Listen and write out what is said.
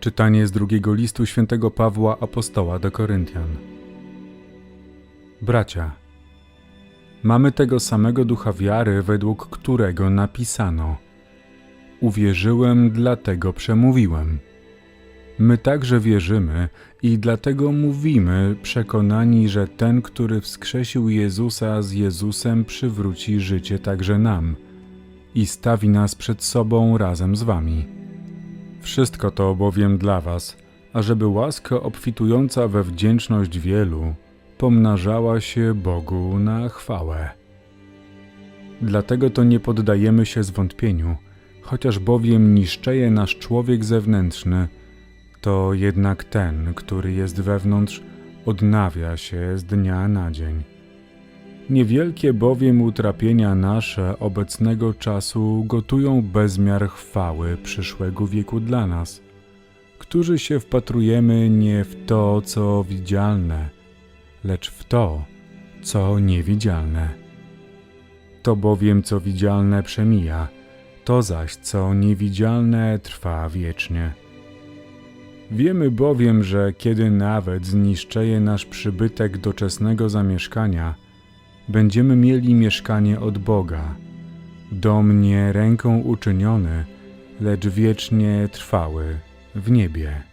Czytanie z drugiego listu świętego Pawła Apostoła do Koryntian. Bracia, mamy tego samego ducha wiary, według którego napisano: Uwierzyłem, dlatego przemówiłem. My także wierzymy i dlatego mówimy, przekonani, że ten, który wskrzesił Jezusa z Jezusem, przywróci życie także nam i stawi nas przed sobą razem z wami. Wszystko to bowiem dla was, ażeby łaska obfitująca we wdzięczność wielu pomnażała się Bogu na chwałę. Dlatego to nie poddajemy się zwątpieniu, chociaż bowiem niszczeje nasz człowiek zewnętrzny, to jednak ten, który jest wewnątrz, odnawia się z dnia na dzień. Niewielkie bowiem utrapienia nasze obecnego czasu gotują bezmiar chwały przyszłego wieku dla nas, którzy się wpatrujemy nie w to, co widzialne, lecz w to, co niewidzialne. To bowiem, co widzialne przemija, to zaś, co niewidzialne trwa wiecznie. Wiemy bowiem, że kiedy nawet zniszczeje nasz przybytek doczesnego zamieszkania, będziemy mieli mieszkanie od Boga, dom nie ręką uczyniony, lecz wiecznie trwały w niebie.